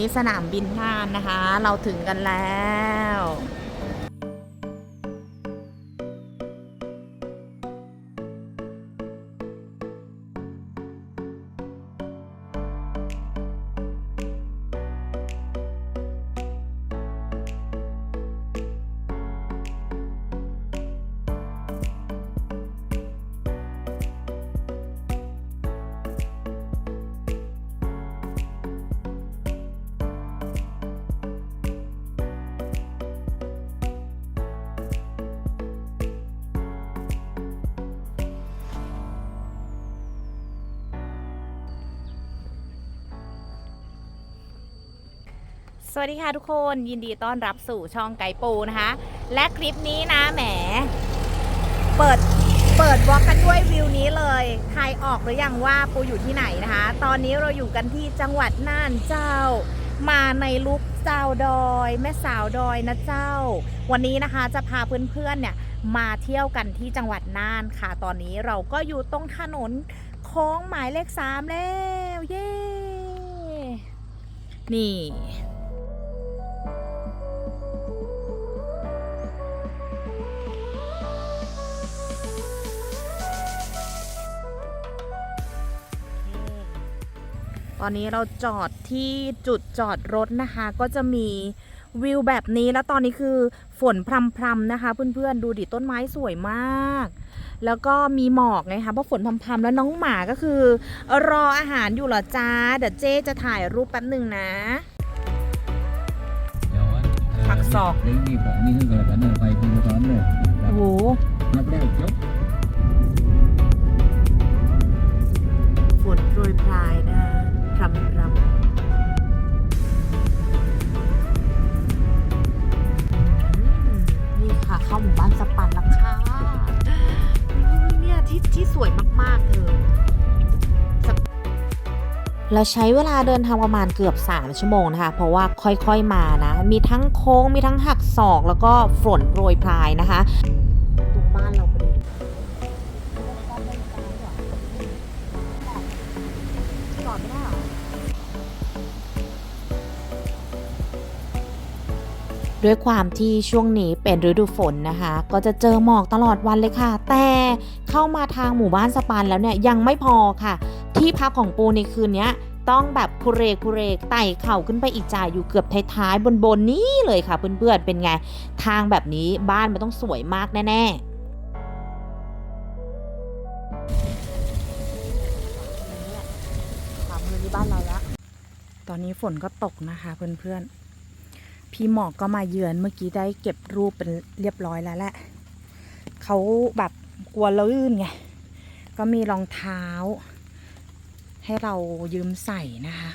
นี้สนามบินน่านนะคะ เราถึงกันแล้ว สวัสดีค่ะทุกคนยินดีต้อนรับสู่ช่องไก่ปูนะคะ และคลิปนี้นะแหม เปิดเปิดวอล์กกันด้วยวิวนี้เลยใครออกหรือยังว่าปูอยู่ที่ไหนนะคะ ตอนนี้เราอยู่กันที่จังหวัดน่านเจ้า มาในลุกเจ้าดอย แม่สาวดอยนะเจ้า วันนี้นะคะจะพาเพื่อนๆเนี่ยมาเที่ยวกันที่จังหวัดน่านค่ะ ตอนนี้เราก็อยู่ตรงถนนโค้งหมายเลขสามแล้วเย้นี่ ตอนนี้เราจอดที่จุดจอดรถนะคะ ก็จะมีวิวแบบนี้แล้วตอนนี้คือฝนพรำๆนะคะ เพื่อนๆดูดิต้นไม้สวยมาก แล้วก็มีหมอกไงคะเพราะฝนพรำๆแล้วน้องหมาก็คือ รออาหารอยู่เหรอจ้าเดี๋ยวเจ๊จะถ่ายรูปแป๊บหนึ่งนะผักศอก Đấy đi khoảng đi rồi cả nơi quay không có rồi โอ้โห Nó có đều chốt ฝ เราใช้เวลาเดินทางประมาณเกือบ 3 ชั่วโมงนะคะ เพราะว่าค่อยๆมานะ มีทั้งโค้ง มีทั้งหักศอก แล้วก็ฝนโปรยปลายนะคะตรงบ้านเราพอดีจอดไม่ได้หรอด้วยความที่ช่วงนี้เป็นฤดูฝนนะคะ ก็จะเจอหมอกตลอดวันเลยค่ะ แต่เข้ามาทางหมู่บ้านสปันแล้วเนี่ยยังไม่พอค่ะ ที่พักของปูในคืนนี้ต้องแบบคุเรคุเรกไต่เข่าขึ้นไปอีกจ่ายอยู่เกือบท้ายๆบนๆนี้เลยค่ะเพื่อนๆเป็นไง ทางแบบนี้บ้านมันต้องสวยมากแน่ๆขวามือที่บ้านเราแล้วตอนนี้ฝนก็ตกนะคะเพื่อนๆ พี่หมอกก็มาเยือนเมื่อกี้ได้เก็บรูปเป็นเรียบร้อยแล้วแหละ เขาแบบกลัวลื่นไง ก็มีรองเท้า ให้เรายืมใส่นะคะ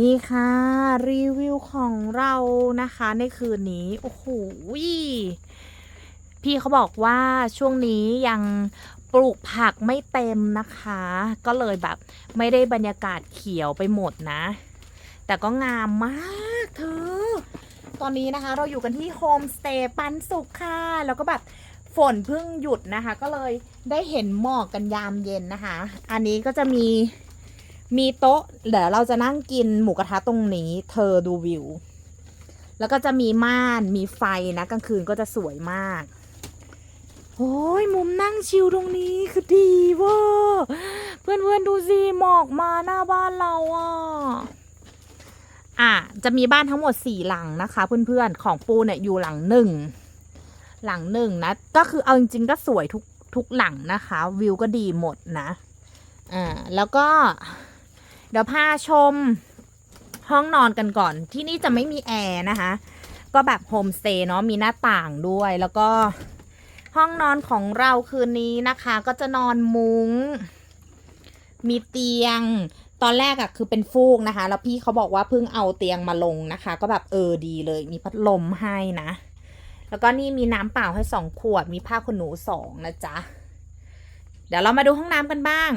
นี่ค่ะ รีวิวของเรานะคะในคืนนี้ โอ้โหพี่เขาบอกว่าช่วงนี้ยังปลูกผักไม่เต็มนะคะ ก็เลยแบบไม่ได้บรรยากาศเขียวไปหมดนะ แต่ก็งามมากเธอตอนนี้นะคะเราอยู่กันที่โฮมสเตย์ปันสุขค่ะ แล้วก็แบบ ฝนเพิ่งหยุดนะคะ ก็เลยได้เห็นหมอกกันยามเย็นนะคะ อันนี้ก็จะมีมีโต๊ะเดี๋ยวเราจะนั่งกินหมูกระทะตรงนี้ เธอดูวิว แล้วก็จะมีม่านมีไฟนะกลางคืนก็จะสวยมากโอ้ยมุมนั่งชิลตรงนี้คือดีเวอร์เพื่อนๆดูสิหมอกมาหน้าบ้านเราอะอะจะมีบ้านทั้งหมดสี่หลังนะคะ เพื่อนๆของปูเนี่ยอยู่หลังหนึ่ง หลังหนึ่งนะ ก็คือเอาจริงๆก็สวยทุกทุกหลังนะคะ วิวก็ดีหมดนะ อ่า แล้วก็ เดี๋ยวพาชมห้องนอนกันก่อน ที่นี่จะไม่มีแอร์นะคะ ก็แบบโฮมสเตย์เนาะ มีหน้าต่างด้วย แล้วก็ห้องนอนของเราคืนนี้นะคะ ก็จะนอนมุง้ง มีเตียง ตอนแรกอะคือเป็นฟูกนะคะ แล้วพี่เขาบอกว่าเพิ่งเอาเตียงมาลงนะคะ ก็แบบเออดีเลย มีพัดลมให้นะ แล้วก็นี่มีน้ำเปล่าให้สองขวด มีผ้าขนหนูสองนะจ๊ะ เดี๋ยวเรามาดูห้องน้ำกันบ้าง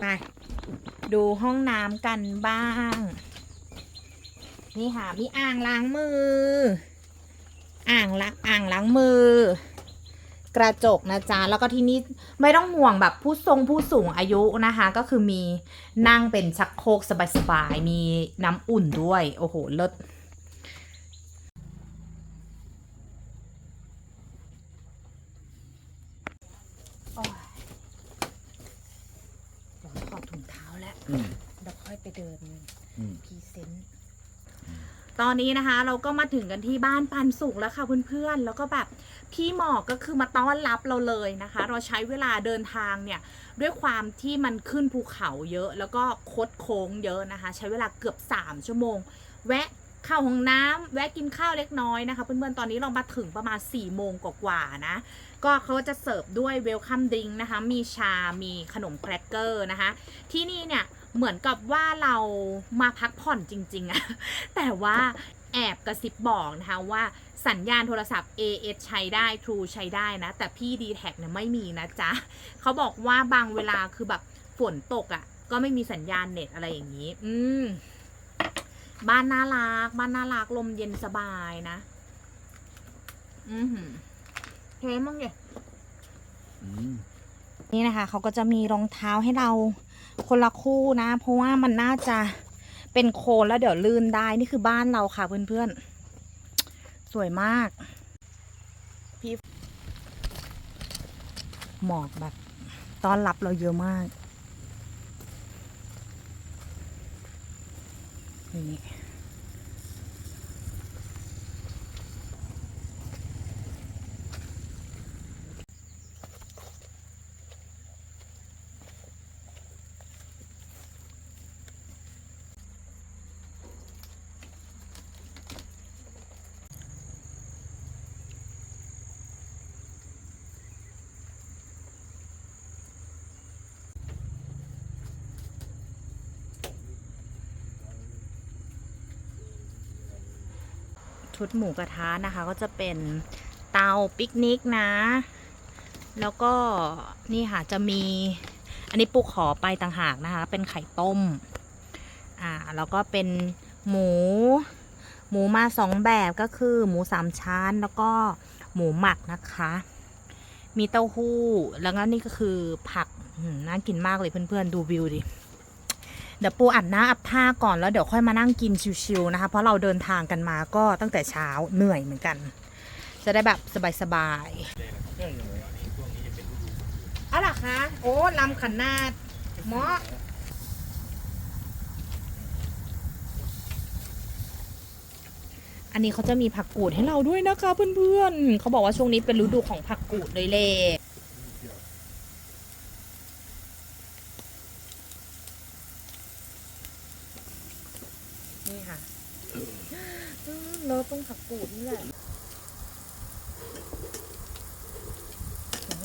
ไป ดูห้องน้ำกันบ้าง นี่ค่ะ มีอ่างล้างมือ อ่างล้างอ่างล้างมือ กระจกนะจ๊ะ แล้วก็ที่นี่ไม่ต้องห่วงแบบผู้ทรงผู้สูงอายุนะคะ ก็คือมีนั่งเป็นชักโครกสบายๆ มีน้ำอุ่นด้วย โอ้โห เลิศ โอ้ยเดี๋ยวถอดถุงเท้าแล้ว อืม เดี๋ยวค่อยไปเดิน อืม พรีเซนต์ตอนนี้นะคะ เราก็มาถึงกันที่บ้านปันสุกแล้วค่ะเพื่อนๆ แล้วก็แบบพี่หมอกก็คือมาต้อนรับเราเลยนะคะ เราใช้เวลาเดินทางเนี่ยด้วยความที่มันขึ้นภูเขาเยอะ แล้วก็คดโค้งเยอะนะคะ ใช้เวลาเกือบ 3 ชั่วโมง แวะเข้าห้องน้ำแวะกินข้าวเล็กน้อยนะคะเพื่อนๆ ตอนนี้เรามาถึงประมาณ4โมงกว่าๆนะ ก็เขาจะเสิร์ฟด้วยเวลคัมดริงนะคะ มีชา มีขนมแครกเกอร์นะคะ ที่นี่เนี่ย เหมือนกับว่าเรามาพักผ่อนจริง ๆอะแต่ว่าแอบกระซิบบอกนะคะว่าสัญญาณโทรศัพท์ AS ใช้ได้ True ใช้ได้นะ แต่พี่ d t แทเนี่ยไม่มีนะจ๊ะเขาบอกว่าบางเวลาคือแบบฝนตกอะ่ะ ก็ไม่มีสัญญาณเน็ตอะไรอย่างนี้ อืม บ้านน่ารัก บ้านน่ารัก ลมเย็นสบายนะ อือหือเฮ้มั่งเนี่ยอืมนี่นะคะ เขาก็จะมีรองเท้าให้เรา คนละคู่นะ เพราะว่ามันน่าจะเป็นโคลนแล้วเดี๋ยวลื่นได้นี่คือบ้านเราค่ะเพื่อนๆ สวยมาก พี่หมอกแบบต้อนรับเราเยอะมากนี่ ชุดหมูกระทะนะคะ ก็จะเป็นเตาปิกนิกนะ แล้วก็นี่ค่ะจะมี อันนี้ปูขอไปต่างหากนะคะ เป็นไข่ต้ม อ่าแล้วก็เป็นหมู หมูมาสองแบบก็คือหมูสามชั้นแล้วก็หมูหมักนะคะ มีเต้าหู้ แล้วก็นี่ก็คือผักน่ากินมากเลยเพื่อนๆ ดูวิวดิ เดี๋ยวปูอัดหน้าอัดท่าก่อนแล้วเดี๋ยวค่อยมานั่งกินชิวๆนะคะ เพราะเราเดินทางกันมาก็ตั้งแต่เช้าเหนื่อยเหมือนกัน จะได้แบบสบายๆอะล่ะคะ โอ้ลำขันนาดเหมาะอันนี้เขาจะมีผักกูดให้เราด้วยนะคะเพื่อนๆ เขาบอกว่าช่วงนี้เป็นฤดูของผักกูดเลยเล่นี่ค่ะเราต้องผักกูดนี่แหละ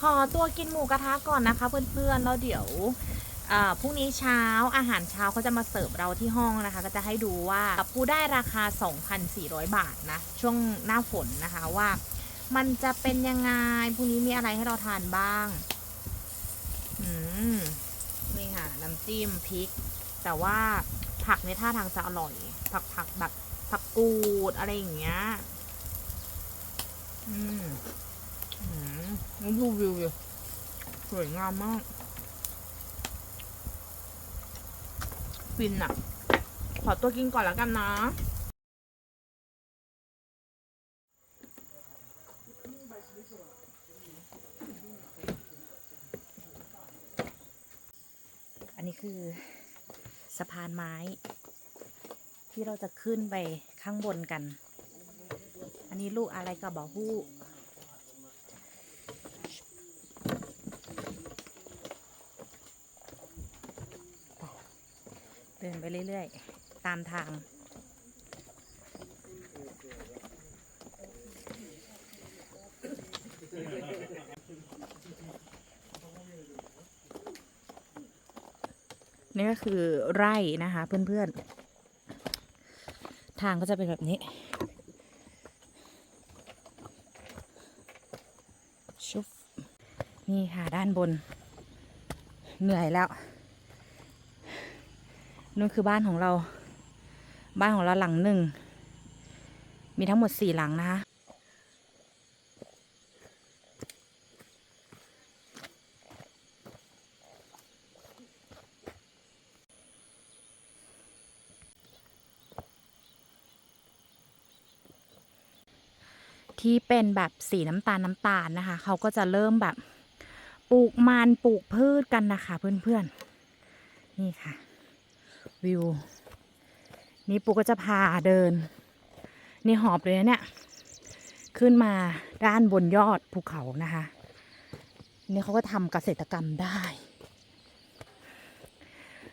ขอตัวกินหมูกระทะก่อนนะคะเพื่อนๆแล้วเดี๋ยวพรุ่งนี้เช้าอาหารเช้าเขาจะมาเสิร์ฟเราที่ห้องนะคะ ก็จะให้ดูว่าปูได้ราคา 2,400 บาทนะ ช่วงหน้าฝนนะคะว่า มันจะเป็นยังไงพรุ่งนี้มีอะไรให้เราทานบ้างอืมนี่ค่ะน้ำจิ้มพริก แต่ว่าผักในท่าทางจะอร่อย ผักผักแบบผักกูดอะไรอย่างเงี้ย อืมอืมล้วดูวิวดิสวยงามมากฟินอะขอตัวกินก่อนแล้วกันนะ อันนี้คือสะพานไม้ ที่เราจะขึ้นไปข้างบนกันันนี้ลูกอะไรก็บอกฮู้เดินไปเรื่อยๆ ตามทางนี่ก็คือไร่นะคะเพื่อนๆ ทางก็จะเป็นแบบนี้ ชุบนี่ค่ะด้านบน เหนื่อยแล้วนู่นคือบ้านของเรา บ้านของเราหลังหนึ่ง มีทั้งหมดสี่หลังนะคะ ที่เป็นแบบสีน้ำตาลน้ำตาลนะคะ เขาก็จะเริ่มแบบปลูกมันปลูกพืชกันนะคะเพื่อนๆ นี่ค่ะ วิว นี่ปูก็จะพาเดิน นี่หอบเลยนะเนี่ย ขึ้นมาด้านบนยอดภูเขานะคะ นี่เขาก็ทำเกษตรกรรมได้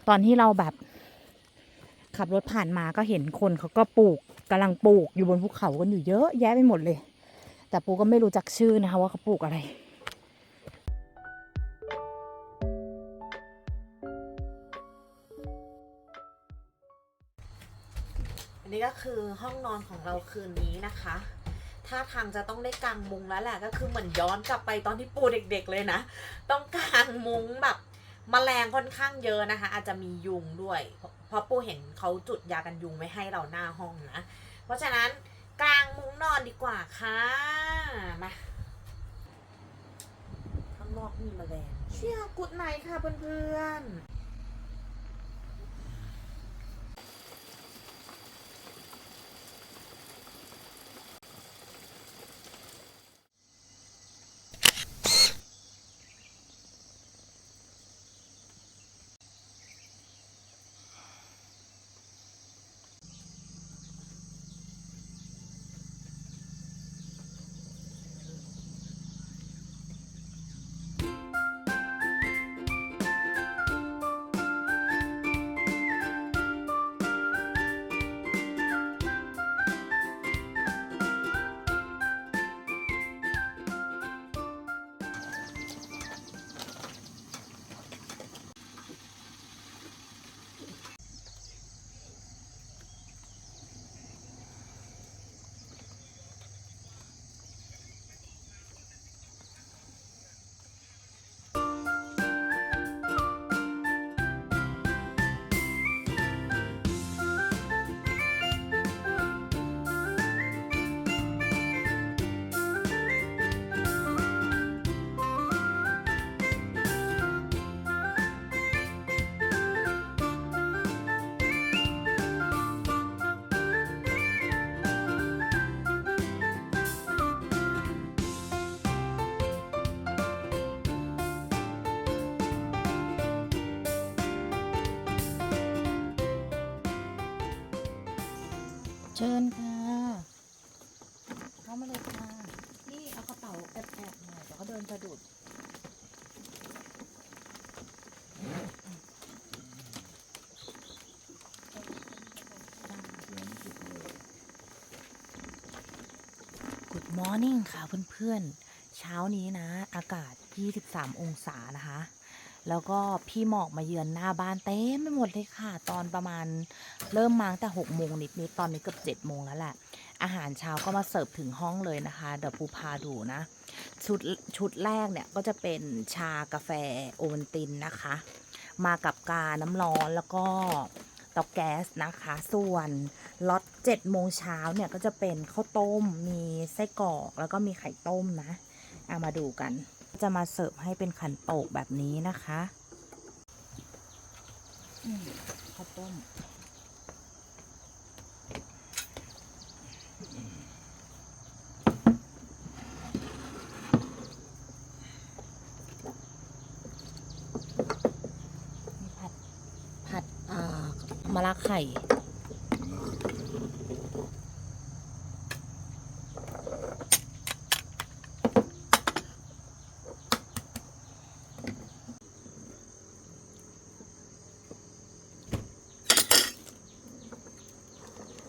ตอนที่เราแบบขับรถผ่านมาก็เห็นคนเขาก็ปลูกกำลังปลูกอยู่บนภูเขากันอยู่เยอะแยะไปหมดเลย แต่ปูก็ไม่รู้จักชื่อนะคะว่าเขาปลูกอะไรอันนี้ก็คือห้องนอนของเราคืนนี้นะคะ ถ้าทางจะต้องได้กางมุงแล้วแหละ ก็คือเหมือนย้อนกลับไปตอนที่ปูเด็ก ๆ เลยนะ ต้องกางมุงแบบมแมลงค่อนข้างเยอะนะคะ อาจจะมียุงด้วย เพราะเพราะปูเห็นเขาจุดยากันยุงไม่ให้เราหน้าห้องนะ เพราะฉะนั้น กลางมุ้งนอนดีกว่าค่ะ มาข้างนอกมีแมลงเชี่ยกุดไนค่ะเพื่อนๆ ชิญค่ะเข้ามาเลยค่ะ นี่เอากระเป๋าแอบๆหน่อยเดี๋ยวเขาเดินสะดุด Good morning ค่ะเพื่อนๆ เช้านี้นะ อากาศ 23 องศานะคะ แล้วก็พี่หมอกมาเยือนหน้าบ้านเต็มไปหมดเลยค่ะ ตอนประมาณเริ่มมาตั้งแต่6โมงนิดๆตอนนี้เกือบ7โมงแล้วแหละ อาหารเช้าก็มาเสิร์ฟถึงห้องเลยนะคะ เดี๋ยวปูพาดูนะ ชุดชุดแรกเนี่ยก็จะเป็นชากาแฟโอวัลตินนะคะ มากับกาน้ำร้อนแล้วก็เตาแก๊สนะคะ ส่วนล็อต7โมงเช้าเนี่ยก็จะเป็นข้าวต้ม มีไส้กรอก แล้วก็มีไข่ต้มนะ เอามาดูกัน จะมาเสิร์ฟให้เป็นขันโตกแบบนี้นะคะข้าวต้มมีผัดผัดอ่ามะระไข่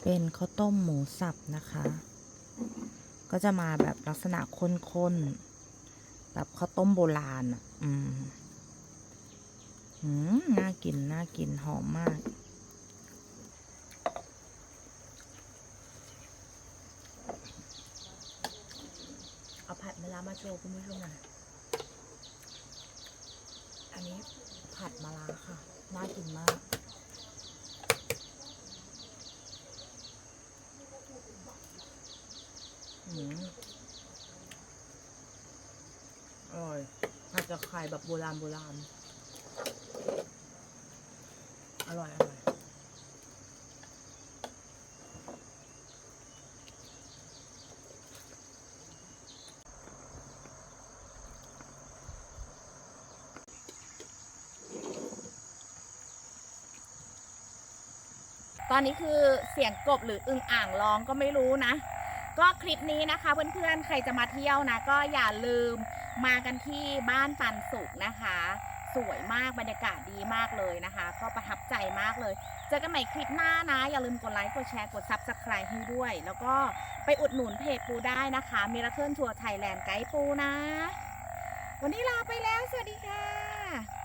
เป็นข้าวต้มหมูสับนะคะ ก็จะมาแบบลักษณะข้นๆ แบบข้าวต้มโบราณอืมอืมน่ากิน น่ากิน หอมมากเอาผัดมะระมาโชว์คุณผู้ชมหน่อยอันนี้ผัดมะระค่ะ น่ากินมาก อืมอร่อย ไข่แบบโบราณโบราณ อร่อย อร่อย ตอนนี้คือเสียงกบหรืออึ่งอ่างร้องก็ไม่รู้นะ ก็คลิปนี้นะคะเพื่อนๆ ใครจะมาเที่ยวนะ ก็อย่าลืม มากันที่บ้านปันสุกนะคะ สวยมากบรรยากาศดีมากเลยนะคะ ก็ประทับใจมากเลย เจอกันใหม่คลิปหน้านะ อย่าลืมกดไลค์กดแชร์กดซับสไคร b e ให้ด้วย แล้วก็ไปอุดหนุนเพจปูได้นะคะมิราเคิลทัวร์ไทยแลนด์ไกด์ปูนะ วันนี้ลาไปแล้ว สวัสดีค่ะ